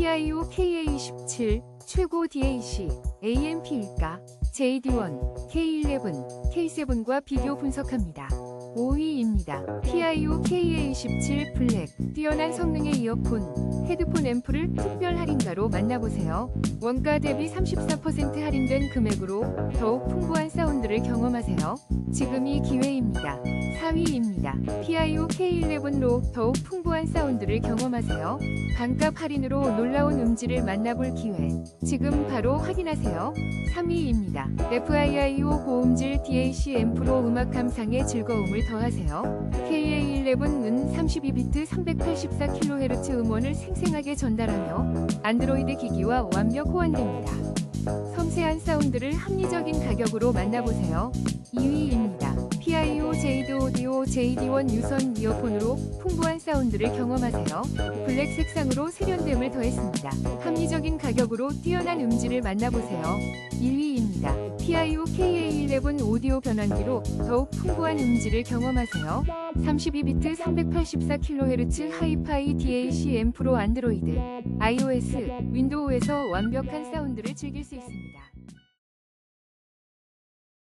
PIO KA17 최고 DAC AMP일까? JD1, K11, K7과 비교 분석합니다. 5위입니다. PIO KA17 블랙 뛰어난 성능의 이어폰, 헤드폰 앰프를 특별 할인가로 만나보세요. 원가 대비 34% 할인된 금액으로 더욱 경험하세요. 지금이 기회입니다. 4위입니다. PIO K11로 더욱 풍부한 사운드를 경험하세요. 반값 할인으로 놀라운 음질을 만나볼 기회. 지금 바로 확인하세요. 3위입니다. FIIO 고음질 DAC 앰프로 음악 감상의 즐거움을 더하세요. KA11은 32비트 384kHz 음원을 생생하게 전달하며 안드로이드 기기와 완벽 호환됩니다. 사운드를 합리적인 가격으로 만나보세요. 2위입니다. PIO 제이드 오디오 JD1 유선 이어폰으로 풍부한 사운드를 경험하세요. 블랙 색상으로 세련됨을 더했습니다. 합리적인 가격으로 뛰어난 음질을 만나보세요. 1위입니다. PIO KA11 오디오 변환기로 더욱 풍부한 음질을 경험하세요. 32비트 384kHz 하이파이 DAC 앰프로 안드로이드, iOS, 윈도우에서 완벽한 사운드를 즐길 수 있습니다.